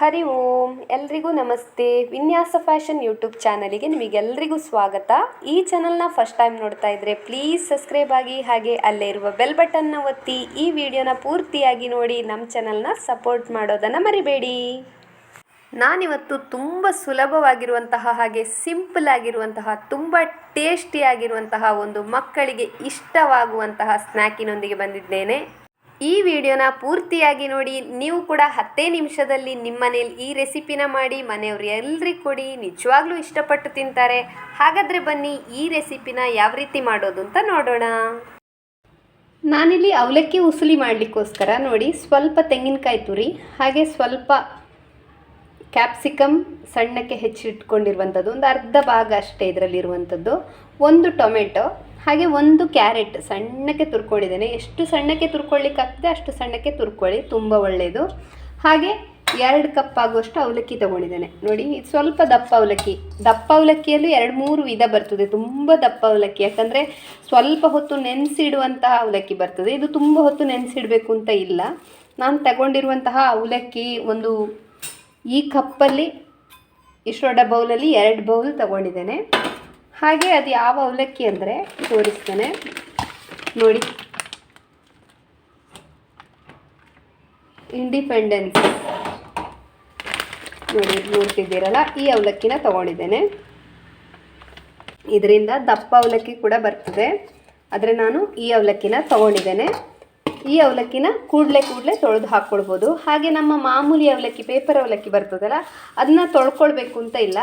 ಹರಿ ಓಂ. ಎಲ್ರಿಗೂ ನಮಸ್ತೆ. ವಿನ್ಯಾಸ ಫ್ಯಾಷನ್ ಯೂಟ್ಯೂಬ್ ಚಾನಲಿಗೆ ನಿಮಗೆಲ್ಲರಿಗೂ ಸ್ವಾಗತ. ಈ ಚಾನಲ್ನ ಫಸ್ಟ್ ಟೈಮ್ ನೋಡ್ತಾ ಇದ್ದರೆ ಪ್ಲೀಸ್ ಸಬ್ಸ್ಕ್ರೈಬ್ ಆಗಿ ಹಾಗೆ ಅಲ್ಲೇ ಇರುವ ಬೆಲ್ ಬಟನ್ನ ಒತ್ತಿ ಈ ವಿಡಿಯೋನ ಪೂರ್ತಿಯಾಗಿ ನೋಡಿ ನಮ್ಮ ಚಾನಲ್ನ ಸಪೋರ್ಟ್ ಮಾಡೋದನ್ನು ಮರಿಬೇಡಿ. ನಾನಿವತ್ತು ತುಂಬ ಸುಲಭವಾಗಿರುವಂತಹ ಹಾಗೆ ಸಿಂಪಲ್ ಆಗಿರುವಂತಹ ತುಂಬ ಟೇಸ್ಟಿಯಾಗಿರುವಂತಹ ಒಂದು ಮಕ್ಕಳಿಗೆ ಇಷ್ಟವಾಗುವಂತಹ ಸ್ನ್ಯಾಕಿನೊಂದಿಗೆ ಬಂದಿದ್ದೇನೆ. ಈ ವಿಡಿಯೋನ ಪೂರ್ತಿಯಾಗಿ ನೋಡಿ, ನೀವು ಕೂಡ ಹತ್ತೇ ನಿಮಿಷದಲ್ಲಿ ನಿಮ್ಮ ಮನೇಲಿ ಈ ರೆಸಿಪಿನ ಮಾಡಿ ಮನೆಯವ್ರು ಎಲ್ರಿಗೂ ಕೊಡಿ. ನಿಜವಾಗ್ಲೂ ಇಷ್ಟಪಟ್ಟು ತಿಂತಾರೆ. ಹಾಗಾದರೆ ಬನ್ನಿ, ಈ ರೆಸಿಪಿನ ಯಾವ ರೀತಿ ಮಾಡೋದು ಅಂತ ನೋಡೋಣ. ನಾನಿಲ್ಲಿ ಅವಲಕ್ಕಿ ಉಸುಲಿ ಮಾಡಲಿಕ್ಕೋಸ್ಕರ ನೋಡಿ, ಸ್ವಲ್ಪ ತೆಂಗಿನಕಾಯಿ ತುರಿ, ಹಾಗೆ ಸ್ವಲ್ಪ ಕ್ಯಾಪ್ಸಿಕಮ್ ಸಣ್ಣಕ್ಕೆ ಹೆಚ್ಚಿಟ್ಕೊಂಡಿರುವಂಥದ್ದು, ಒಂದು ಅರ್ಧ ಭಾಗ ಅಷ್ಟೇ ಇದರಲ್ಲಿರುವಂಥದ್ದು, ಒಂದು ಟೊಮೆಟೊ, ಹಾಗೆ ಒಂದು ಕ್ಯಾರೆಟ್ ಸಣ್ಣಕ್ಕೆ ತುರ್ಕೊಂಡಿದ್ದೇನೆ. ಎಷ್ಟು ಸಣ್ಣಕ್ಕೆ ತುರ್ಕೊಳ್ಳಿಕ್ಕಾಗ್ತದೆ, ಅಷ್ಟು ಸಣ್ಣಕ್ಕೆ ತುರ್ಕೊಳ್ಳಿ, ತುಂಬ ಒಳ್ಳೆಯದು. ಹಾಗೆ ಎರಡು ಕಪ್ ಆಗುವಷ್ಟು ಅವಲಕ್ಕಿ ತೊಗೊಂಡಿದ್ದೇನೆ. ನೋಡಿ ಸ್ವಲ್ಪ ದಪ್ಪ ಅವಲಕ್ಕಿ. ದಪ್ಪ ಅವಲಕ್ಕಿಯಲ್ಲೂ ಎರಡು ಮೂರು ವಿಧ ಬರ್ತದೆ, ತುಂಬ ದಪ್ಪ ಅವಲಕ್ಕಿ. ಯಾಕಂದರೆ ಸ್ವಲ್ಪ ಹೊತ್ತು ನೆನೆಸಿಡುವಂತಹ ಅವಲಕ್ಕಿ ಬರ್ತದೆ. ಇದು ತುಂಬ ಹೊತ್ತು ನೆನೆಸಿಡಬೇಕು ಅಂತ ಇಲ್ಲ. ನಾನು ತಗೊಂಡಿರುವಂತಹ ಅವಲಕ್ಕಿ ಒಂದು ಈ ಕಪ್ಪಲ್ಲಿ ಇಷ್ಟೊಡ್ಡ ಬೌಲಲ್ಲಿ ಎರಡು ಬೌಲ್ ತಗೊಂಡಿದ್ದೇನೆ. ಹಾಗೆ ಅದು ಯಾವ ಅವಲಕ್ಕಿ ಅಂದರೆ ತೋರಿಸ್ತೇನೆ. ನೋಡಿ. ಇಂಡಿಪೆಂಡೆನ್ಸ್ ನೋಡಿ, ನೋಡ್ತಿದ್ದೀರಲ್ಲ, ಈ ಅವಲಕ್ಕಿನ ತಗೊಂಡಿದ್ದೇನೆ. ಇದರಿಂದ ದಪ್ಪ ಅವಲಕ್ಕಿ ಕೂಡ ಬರ್ತದೆ. ಆದರೆ ನಾನು ಈ ಅವಲಕ್ಕಿನ ತಗೊಂಡಿದ್ದೇನೆ. ಈ ಅವಲಕ್ಕಿನ ಕೂಡಲೇ ಕೂಡಲೇ ತೊಳೆದು ಹಾಕ್ಕೊಳ್ಬೋದು ಹಾಗೆ ನಮ್ಮ ಮಾಮೂಲಿ ಅವಲಕ್ಕಿ ಪೇಪರ್ ಅವಲಕ್ಕಿ ಬರ್ತದಲ್ಲ ಅದನ್ನ ತೊಳ್ಕೊಳ್ಬೇಕು ಅಂತ ಇಲ್ಲ.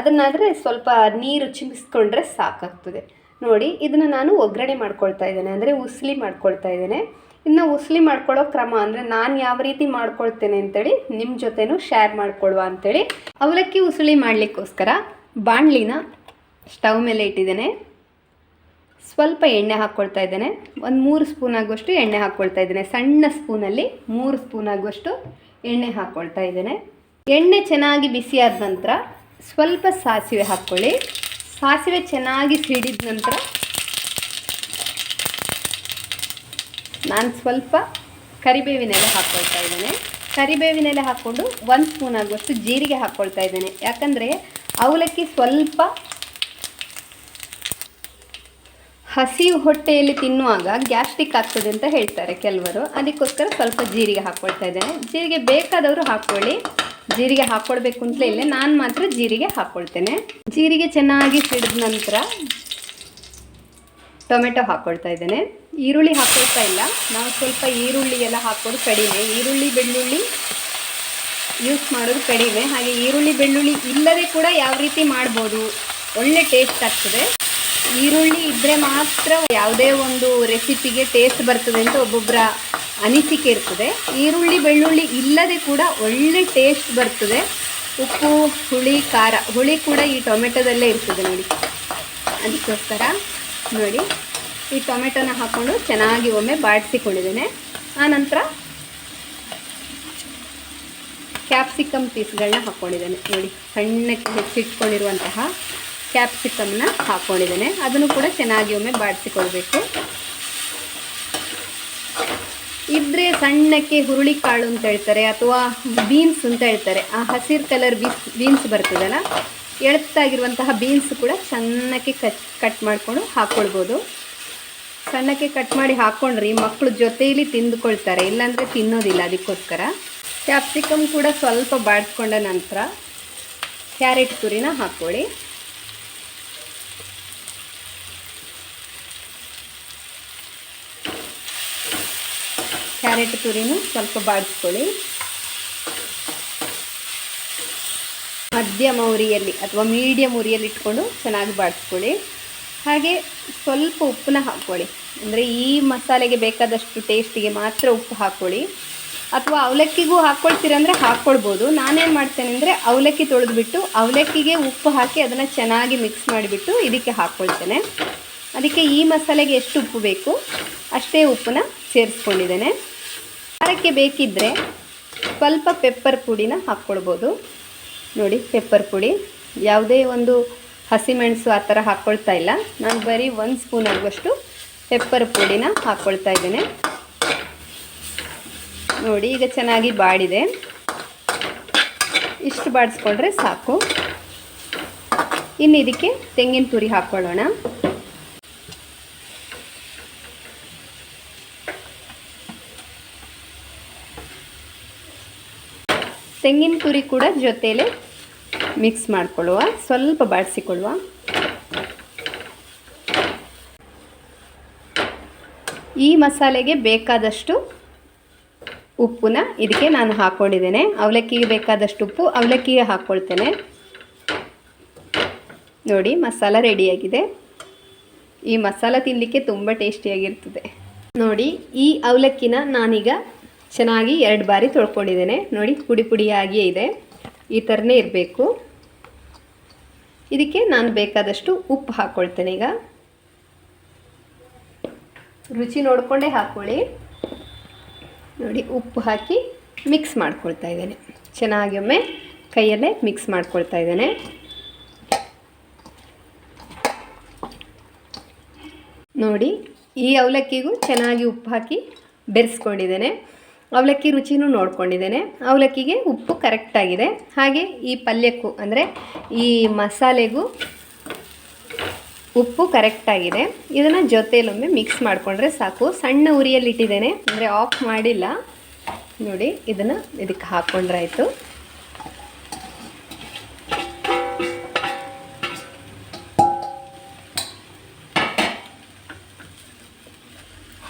ಅದನ್ನಾದರೆ ಸ್ವಲ್ಪ ನೀರು ಚಿಮಿಸ್ಕೊಂಡ್ರೆ ಸಾಕಾಗ್ತದೆ. ನೋಡಿ, ಇದನ್ನು ನಾನು ಒಗ್ಗರಣೆ ಮಾಡ್ಕೊಳ್ತಾ ಇದ್ದೇನೆ. ಅಂದರೆ ಉಸ್ಲಿ ಮಾಡ್ಕೊಳ್ತಾ ಇದ್ದೇನೆ. ಇನ್ನು ಉಸ್ಲಿ ಮಾಡ್ಕೊಳ್ಳೋ ಕ್ರಮ ಅಂದರೆ ನಾನು ಯಾವ ರೀತಿ ಮಾಡ್ಕೊಳ್ತೇನೆ ಅಂತೇಳಿ ನಿಮ್ಮ ಜೊತೆನೂ ಶೇರ್ ಮಾಡ್ಕೊಳ್ಳುವ ಅಂಥೇಳಿ ಅವಲಕ್ಕಿ ಉಸುಳಿ ಮಾಡಲಿಕ್ಕೋಸ್ಕರ ಬಾಣಲಿನ ಸ್ಟವ್ ಮೇಲೆ ಇಟ್ಟಿದ್ದೇನೆ. ಸ್ವಲ್ಪ ಎಣ್ಣೆ ಹಾಕ್ಕೊಳ್ತಾ ಇದ್ದೇನೆ. ಒಂದು ಮೂರು ಸ್ಪೂನ್ ಆಗುವಷ್ಟು ಎಣ್ಣೆ ಹಾಕ್ಕೊಳ್ತಾ ಇದ್ದೇನೆ. ಸಣ್ಣ ಸ್ಪೂನಲ್ಲಿ ಮೂರು ಸ್ಪೂನ್ ಆಗುವಷ್ಟು ಎಣ್ಣೆ ಹಾಕ್ಕೊಳ್ತಾ ಇದ್ದೇನೆ. ಎಣ್ಣೆ ಚೆನ್ನಾಗಿ ಬಿಸಿಯಾದ ನಂತರ ಸ್ವಲ್ಪ ಸಾಸಿವೆ ಹಾಕ್ಕೊಳ್ಳಿ. ಸಾಸಿವೆ ಚೆನ್ನಾಗಿ ಸಿಡಿದ ನಂತರ ನಾನು ಸ್ವಲ್ಪ ಕರಿಬೇವಿನೆಲೆ ಹಾಕ್ಕೊಳ್ತಾ ಇದ್ದೇನೆ. ಕರಿಬೇವಿನೆಲೆ ಹಾಕ್ಕೊಂಡು ಒಂದು ಸ್ಪೂನ್ ಆಗುವಷ್ಟು ಜೀರಿಗೆ ಹಾಕ್ಕೊಳ್ತಾ ಇದ್ದೇನೆ. ಯಾಕಂದರೆ ಅವಲಕ್ಕಿ ಸ್ವಲ್ಪ ಹಸಿ ಹೊಟ್ಟೆಯಲ್ಲಿ ತಿನ್ನುವಾಗ ಗ್ಯಾಸ್ಟ್ರಿಕ್ ಆಗ್ತದೆ ಅಂತ ಹೇಳ್ತಾರೆ ಕೆಲವರು. ಅದಕ್ಕೋಸ್ಕರ ಸ್ವಲ್ಪ ಜೀರಿಗೆ ಹಾಕ್ಕೊಳ್ತಾ ಇದ್ದೇನೆ. ಜೀರಿಗೆ ಬೇಕಾದವರು ಹಾಕ್ಕೊಳ್ಳಿ. ಜೀರಿಗೆ ಹಾಕ್ಕೊಳ್ಬೇಕು ಅಂತಲೇ ಇಲ್ಲ, ನಾನು ಮಾತ್ರ ಜೀರಿಗೆ ಹಾಕ್ಕೊಳ್ತೇನೆ ಜೀರಿಗೆ ಚೆನ್ನಾಗಿ ಸಿಡಿದ ನಂತರ ಟೊಮೆಟೊ ಹಾಕ್ಕೊಳ್ತಾ ಇದ್ದೇನೆ. ಈರುಳ್ಳಿ ಹಾಕ್ಕೊಳ್ತಾ ಇಲ್ಲ. ನಾವು ಸ್ವಲ್ಪ ಈರುಳ್ಳಿ ಎಲ್ಲ ಹಾಕೋದು ಕಡಿಮೆ. ಈರುಳ್ಳಿ, ಬೆಳ್ಳುಳ್ಳಿ ಯೂಸ್ ಮಾಡೋದು ಕಡಿಮೆ. ಹಾಗೆ ಈರುಳ್ಳಿ, ಬೆಳ್ಳುಳ್ಳಿ ಇಲ್ಲದೆ ಕೂಡ ಯಾವ ರೀತಿ ಮಾಡ್ಬೋದು, ಒಳ್ಳೆ ಟೇಸ್ಟ್ ಆಗ್ತದೆ. ಈರುಳ್ಳಿ ಇದ್ದರೆ ಮಾತ್ರ ಯಾವುದೇ ಒಂದು ರೆಸಿಪಿಗೆ ಟೇಸ್ಟ್ ಬರ್ತದೆ ಅಂತ ಒಬ್ಬೊಬ್ಬರ ಅನಿಸಿಕೆ ಇರ್ತದೆ. ಈರುಳ್ಳಿ, ಬೆಳ್ಳುಳ್ಳಿ ಇಲ್ಲದೆ ಕೂಡ ಒಳ್ಳೆ ಟೇಸ್ಟ್ ಬರ್ತದೆ. ಉಪ್ಪು, ಹುಳಿ, ಖಾರ, ಹುಳಿ ಕೂಡ ಈ ಟೊಮೆಟೊದಲ್ಲೇ ಇರ್ತದೆ ನೋಡಿ. ಅದಕ್ಕೋಸ್ಕರ ನೋಡಿ, ಈ ಟೊಮೆಟೊನ ಹಾಕ್ಕೊಂಡು ಚೆನ್ನಾಗಿ ಒಮ್ಮೆ ಬಾಡಿಸಿಕೊಂಡಿದ್ದೇನೆ. ಆನಂತರ ಕ್ಯಾಪ್ಸಿಕಮ್ ಪೀಸ್ಗಳನ್ನ ಹಾಕ್ಕೊಂಡಿದ್ದೇನೆ ನೋಡಿ, ಸಣ್ಣಕ್ಕೆ ಹೆಚ್ಚಿಟ್ಕೊಂಡಿರುವಂತಹ ಕ್ಯಾಪ್ಸಿಕಮ್ನ ಹಾಕ್ಕೊಂಡಿದ್ದೇನೆ ಅದನ್ನು ಕೂಡ ಚೆನ್ನಾಗಿ ಒಮ್ಮೆ ಬಾಡಿಸಿಕೊಳ್ಬೇಕು. ಇದ್ರೆ ಸಣ್ಣಕ್ಕೆ ಹುರುಳಿಕಾಳು ಅಂತ ಹೇಳ್ತಾರೆ ಅಥವಾ ಬೀನ್ಸ್ ಅಂತ ಹೇಳ್ತಾರೆ. ಆ ಹಸಿರು ಕಲರ್ ಬೀನ್ಸ್ ಬೀನ್ಸ್ ಬರ್ತದಲ್ಲ ಎಳತ್ತಾಗಿರುವಂತಹ ಬೀನ್ಸ್ ಕೂಡ ಸಣ್ಣಕ್ಕೆ ಕಟ್ ಕಟ್ ಮಾಡಿಕೊಂಡು ಹಾಕ್ಕೊಳ್ಬೋದು ಸಣ್ಣಕ್ಕೆ ಕಟ್ ಮಾಡಿ ಹಾಕ್ಕೊಂಡ್ರಿ ಮಕ್ಕಳು ಜೊತೆಯಲ್ಲಿ ತಿಂದುಕೊಳ್ತಾರೆ, ಇಲ್ಲಾಂದರೆ ತಿನ್ನೋದಿಲ್ಲ ಅದಕ್ಕೋಸ್ಕರ. ಕ್ಯಾಪ್ಸಿಕಮ್ ಕೂಡ ಸ್ವಲ್ಪ ಬಾಡಿಸ್ಕೊಂಡ ನಂತರ ಕ್ಯಾರೆಟ್ ತುರಿನ ಹಾಕ್ಕೊಳ್ಳಿ ಕ್ಯಾರೆಟ್ ತುರಿನೂ ಸ್ವಲ್ಪ ಬಾಡಿಸ್ಕೊಳ್ಳಿ. ಮಧ್ಯಮ ಉರಿಯಲ್ಲಿ ಅಥವಾ ಮೀಡಿಯಂ ಉರಿಯಲ್ಲಿ ಇಟ್ಕೊಂಡು ಚೆನ್ನಾಗಿ ಬಾಡಿಸ್ಕೊಳ್ಳಿ. ಹಾಗೆ ಸ್ವಲ್ಪ ಉಪ್ಪನ್ನ ಹಾಕ್ಕೊಳ್ಳಿ. ಅಂದರೆ ಈ ಮಸಾಲೆಗೆ ಬೇಕಾದಷ್ಟು ಟೇಸ್ಟಿಗೆ ಮಾತ್ರ ಉಪ್ಪು ಹಾಕ್ಕೊಳ್ಳಿ. ಅಥವಾ ಅವಲಕ್ಕಿಗೂ ಹಾಕ್ಕೊಳ್ತೀರಂದರೆ ಹಾಕ್ಕೊಳ್ಬೋದು. ನಾನೇನು ಮಾಡ್ತೇನೆ ಅಂದರೆ ಅವಲಕ್ಕಿ ತೊಳೆದುಬಿಟ್ಟು ಅವಲಕ್ಕಿಗೆ ಉಪ್ಪು ಹಾಕಿ ಅದನ್ನು ಚೆನ್ನಾಗಿ ಮಿಕ್ಸ್ ಮಾಡಿಬಿಟ್ಟು ಇದಕ್ಕೆ ಹಾಕ್ಕೊಳ್ತೇನೆ. ಅದಕ್ಕೆ ಈ ಮಸಾಲೆಗೆ ಎಷ್ಟು ಉಪ್ಪು ಬೇಕು ಅಷ್ಟೇ ಉಪ್ಪನ್ನ ಸೇರಿಸ್ಕೊಂಡಿದ್ದೇನೆ. ಖಾರಕ್ಕೆ ಬೇಕಿದ್ದರೆ ಸ್ವಲ್ಪ ಪೆಪ್ಪರ್ ಪುಡಿನ ಹಾಕ್ಕೊಳ್ಬೋದು. ನೋಡಿ ಪೆಪ್ಪರ್ ಪುಡಿ. ಯಾವುದೇ ಒಂದು ಹಸಿಮೆಣಸು ಆ ಥರ ಹಾಕ್ಕೊಳ್ತಾ ಇಲ್ಲ. ನಾನು ಬರೀ ಒಂದು ಸ್ಪೂನ್ ಆಗುವಷ್ಟು ಪೆಪ್ಪರ್ ಪುಡಿನ ಹಾಕ್ಕೊಳ್ತಾ ಇದ್ದೇನೆ. ನೋಡಿ, ಈಗ ಚೆನ್ನಾಗಿ ಬಾಡಿದೆ. ಇಷ್ಟು ಬಾಡಿಸ್ಕೊಂಡ್ರೆ ಸಾಕು. ಇನ್ನು ಇದಕ್ಕೆ ತೆಂಗಿನ ತುರಿ ಹಾಕ್ಕೊಳ್ಳೋಣ. ತೆಂಗಿನ ತುರಿ ಕೂಡ ಜೊತೇಲೆ ಮಿಕ್ಸ್ ಮಾಡಿಕೊಳ್ಳುವ. ಸ್ವಲ್ಪ ಬಾಡಿಸಿಕೊಳ್ಳುವ. ಈ ಮಸಾಲೆಗೆ ಬೇಕಾದಷ್ಟು ಉಪ್ಪನ್ನ ಇದಕ್ಕೆ ನಾನು ಹಾಕ್ಕೊಂಡಿದ್ದೇನೆ. ಅವಲಕ್ಕಿಗೆ ಬೇಕಾದಷ್ಟು ಉಪ್ಪು, ಅವಲಕ್ಕಿಗೆ ಹಾಕ್ಕೊಳ್ತೇನೆ. ನೋಡಿ, ಮಸಾಲ ರೆಡಿಯಾಗಿದೆ. ಈ ಮಸಾಲ ತಿನ್ನಲಿಕ್ಕೆ ತುಂಬ ಟೇಸ್ಟಿಯಾಗಿರ್ತದೆ. ನೋಡಿ, ಈ ಅವಲಕ್ಕಿನ ನಾನೀಗ ಚೆನ್ನಾಗಿ ಎರಡು ಬಾರಿ ತೊಳ್ಕೊಂಡಿದ್ದೇನೆ. ನೋಡಿ, ಪುಡಿ ಪುಡಿಯಾಗಿಯೇ ಇದೆ. ಈ ಥರನೇ ಇರಬೇಕು. ಇದಕ್ಕೆ ನಾನು ಬೇಕಾದಷ್ಟು ಉಪ್ಪು ಹಾಕ್ಕೊಳ್ತೇನೆ ಈಗ. ರುಚಿ ನೋಡಿಕೊಂಡೇ ಹಾಕ್ಕೊಳ್ಳಿ ನೋಡಿ, ಉಪ್ಪು ಹಾಕಿ ಮಿಕ್ಸ್ ಮಾಡ್ಕೊಳ್ತಾ ಇದ್ದೇನೆ. ಚೆನ್ನಾಗಿ ಒಮ್ಮೆ ಕೈಯಲ್ಲೇ ಮಿಕ್ಸ್ ಮಾಡ್ಕೊಳ್ತಾ ಇದ್ದೇನೆ. ನೋಡಿ, ಈ ಅವಲಕ್ಕಿಗೂ ಚೆನ್ನಾಗಿ ಉಪ್ಪು ಹಾಕಿ ಬೆರೆಸ್ಕೊಂಡಿದ್ದೇನೆ. ಅವಲಕ್ಕಿ ರುಚಿನೂ ನೋಡ್ಕೊಂಡಿದ್ದೇನೆ. ಅವಲಕ್ಕಿಗೆ ಉಪ್ಪು ಕರೆಕ್ಟಾಗಿದೆ ಹಾಗೆ ಈ ಪಲ್ಯಕ್ಕೂ ಅಂದರೆ ಈ ಮಸಾಲೆಗೂ ಉಪ್ಪು ಕರೆಕ್ಟಾಗಿದೆ ಇದನ್ನು ಜೊತೆಯಲ್ಲೊಮ್ಮೆ ಮಿಕ್ಸ್ ಮಾಡಿಕೊಂಡ್ರೆ ಸಾಕು. ಸಣ್ಣ ಉರಿಯಲ್ಲಿ ಇಟ್ಟಿದ್ದೇನೆ. ಅಂದರೆ ಆಫ್ ಮಾಡಿಲ್ಲ. ನೋಡಿ, ಇದನ್ನು ಇದಕ್ಕೆ ಹಾಕ್ಕೊಂಡ್ರೆ ಆಯಿತು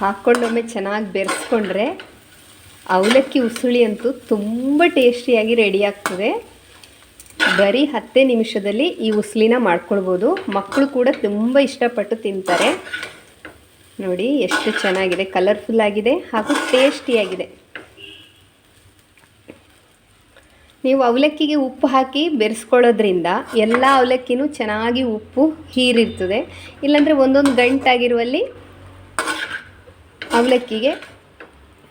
ಹಾಕ್ಕೊಂಡೊಮ್ಮೆ ಚೆನ್ನಾಗಿ ಬೆರೆಸ್ಕೊಂಡ್ರೆ ಅವಲಕ್ಕಿ ಉಸುಳಿ ಅಂತೂ ತುಂಬ ಟೇಸ್ಟಿಯಾಗಿ ರೆಡಿ ಆಗ್ತದೆ. ಬರೀ ಹತ್ತೇ ನಿಮಿಷದಲ್ಲಿ ಈ ಉಸ್ಲಿನ ಮಾಡ್ಕೊಳ್ಬೋದು. ಮಕ್ಕಳು ಕೂಡ ತುಂಬ ಇಷ್ಟಪಟ್ಟು ತಿಂತಾರೆ. ನೋಡಿ, ಎಷ್ಟು ಚೆನ್ನಾಗಿದೆ ಕಲರ್ಫುಲ್ ಆಗಿದೆ ಹಾಗೂ ಟೇಸ್ಟಿಯಾಗಿದೆ ನೀವು ಅವಲಕ್ಕಿಗೆ ಉಪ್ಪು ಹಾಕಿ ಬೆರೆಸ್ಕೊಳ್ಳೋದ್ರಿಂದ ಎಲ್ಲ ಅವಲಕ್ಕಿನೂ ಚೆನ್ನಾಗಿ ಉಪ್ಪು ಹೀರಿರ್ತದೆ. ಇಲ್ಲಾಂದರೆ ಒಂದೊಂದು ಗಂಟಾಗಿರುವಲ್ಲಿ ಅವಲಕ್ಕಿಗೆ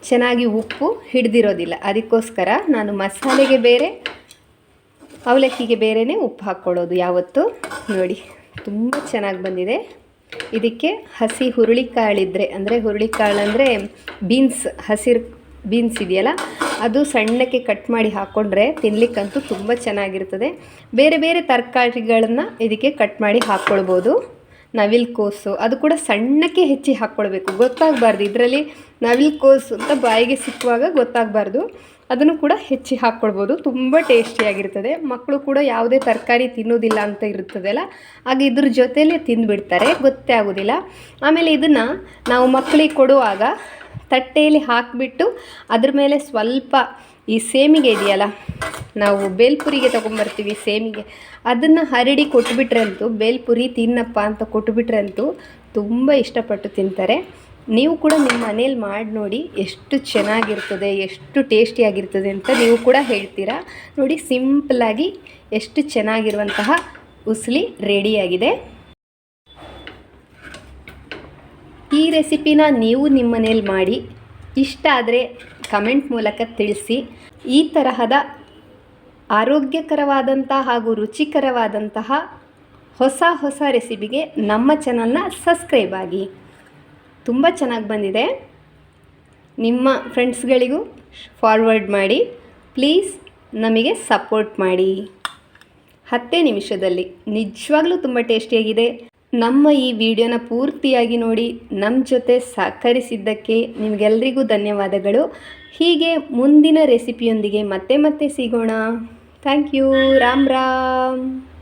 ಚೆನ್ನಾಗಿ ಉಪ್ಪು ಹಿಡ್ದಿರೋದಿಲ್ಲ. ಅದಕ್ಕೋಸ್ಕರ ನಾನು ಮಸಾಲೆಗೆ ಬೇರೆ, ಅವಲಕ್ಕಿಗೆ ಬೇರೆಯೇ ಉಪ್ಪು ಹಾಕ್ಕೊಳ್ಳೋದು ಯಾವತ್ತು. ನೋಡಿ, ತುಂಬ ಚೆನ್ನಾಗಿ ಬಂದಿದೆ. ಇದಕ್ಕೆ ಹಸಿ ಹುರುಳಿಕಾಳಿದ್ರೆ ಅಂದರೆ ಹುರುಳಿಕಾಳು ಅಂದರೆ ಬೀನ್ಸ್, ಹಸಿರು ಬೀನ್ಸ್ ಇದೆಯಲ್ಲ, ಅದು ಸಣ್ಣಕ್ಕೆ ಕಟ್ ಮಾಡಿ ಹಾಕ್ಕೊಂಡ್ರೆ ತಿನ್ನಲಿಕ್ಕಂತೂ ತುಂಬ ಚೆನ್ನಾಗಿರ್ತದೆ. ಬೇರೆ ಬೇರೆ ತರಕಾರಿಗಳನ್ನು ಇದಕ್ಕೆ ಕಟ್ ಮಾಡಿ ಹಾಕ್ಕೊಳ್ಬೋದು. ನವಿಲು ಕೋಸು. ಅದು ಕೂಡ ಸಣ್ಣಕ್ಕೆ ಹೆಚ್ಚಿ ಹಾಕ್ಕೊಳ್ಬೇಕು. ಗೊತ್ತಾಗಬಾರ್ದು. ಇದರಲ್ಲಿ ನವಿಲು ಕೋಸು ಅಂತ ಬಾಯಿಗೆ ಸಿಕ್ಕುವಾಗ ಗೊತ್ತಾಗಬಾರ್ದು. ಅದನ್ನು ಕೂಡ ಹೆಚ್ಚಿ ಹಾಕ್ಕೊಳ್ಬೋದು. ತುಂಬ ಟೇಸ್ಟಿಯಾಗಿರ್ತದೆ. ಮಕ್ಕಳು ಕೂಡ ಯಾವುದೇ ತರಕಾರಿ ತಿನ್ನೋದಿಲ್ಲ ಅಂತ ಇರುತ್ತದಲ್ಲ, ಹಾಗೆ ಇದ್ರ ಜೊತೆಯಲ್ಲೇ ತಿಂದುಬಿಡ್ತಾರೆ. ಗೊತ್ತೇ ಆಗೋದಿಲ್ಲ. ಆಮೇಲೆ ಇದನ್ನು ನಾವು ಮಕ್ಕಳಿಗೆ ಕೊಡುವಾಗ ತಟ್ಟೆಯಲ್ಲಿ ಹಾಕಿಬಿಟ್ಟು ಅದ್ರ ಮೇಲೆ ಸ್ವಲ್ಪ ಈ ಸೇಮಿಗೆ ಇದೆಯಲ್ಲ, ನಾವು ಬೇಲ್ಪುರಿಗೆ ತೊಗೊಂಬರ್ತೀವಿ ಸೇಮಿಗೆ. ಅದನ್ನು ಹರಡಿ ಕೊಟ್ಬಿಟ್ರೆ ಅಂತೂ ಬೇಲ್ಪುರಿ ತಿನ್ನಪ್ಪ ಅಂತ ಕೊಟ್ಬಿಟ್ರೆ ಅಂತೂ ತುಂಬ ಇಷ್ಟಪಟ್ಟು ತಿಂತಾರೆ. ನೀವು ಕೂಡ ನಿಮ್ಮ ಮನೇಲಿ ಮಾಡಿ ನೋಡಿ ಎಷ್ಟು ಚೆನ್ನಾಗಿರ್ತದೆ, ಎಷ್ಟು ಟೇಸ್ಟಿಯಾಗಿರ್ತದೆ ಅಂತ ನೀವು ಕೂಡ ಹೇಳ್ತೀರಾ. ನೋಡಿ ಸಿಂಪಲಾಗಿ ಎಷ್ಟು ಚೆನ್ನಾಗಿರುವಂತಹ ಉಸ್ಲಿ ರೆಡಿಯಾಗಿದೆ. ಈ ರೆಸಿಪಿನ ನೀವು ನಿಮ್ಮ ಮನೇಲಿ ಮಾಡಿ ಇಷ್ಟ ಆದರೆ ಕಮೆಂಟ್ ಮೂಲಕ ತಿಳಿಸಿ. ಈ ತರಹದ ಆರೋಗ್ಯಕರವಾದಂಥ ಹಾಗೂ ರುಚಿಕರವಾದಂತಹ ಹೊಸ ಹೊಸ ರೆಸಿಪಿಗೆ ನಮ್ಮ ಚಾನಲ್ನ ಸಬ್ಸ್ಕ್ರೈಬ್ ಆಗಿ. ತುಂಬ ಚೆನ್ನಾಗಿ ಬಂದಿದೆ. ನಿಮ್ಮ ಫ್ರೆಂಡ್ಸ್ಗಳಿಗೂ ಫಾರ್ವರ್ಡ್ ಮಾಡಿ. ಪ್ಲೀಸ್ ನಮಗೆ ಸಪೋರ್ಟ್ ಮಾಡಿ. ಹತ್ತೇ ನಿಮಿಷದಲ್ಲಿ ನಿಜವಾಗ್ಲೂ ತುಂಬ ಟೇಸ್ಟಿಯಾಗಿದೆ. ನಮ್ಮ ಈ ವಿಡಿಯೋನ ಪೂರ್ತಿಯಾಗಿ ನೋಡಿ ನಮ್ಮ ಜೊತೆ ಸಹಕರಿಸಿದ್ದಕ್ಕೆ ನಿಮಗೆಲ್ರಿಗೂ ಧನ್ಯವಾದಗಳು. ಹೀಗೆ ಮುಂದಿನ ರೆಸಿಪಿಯೊಂದಿಗೆ ಮತ್ತೆ ಮತ್ತೆ ಸಿಗೋಣ. Thank you Ram Ram.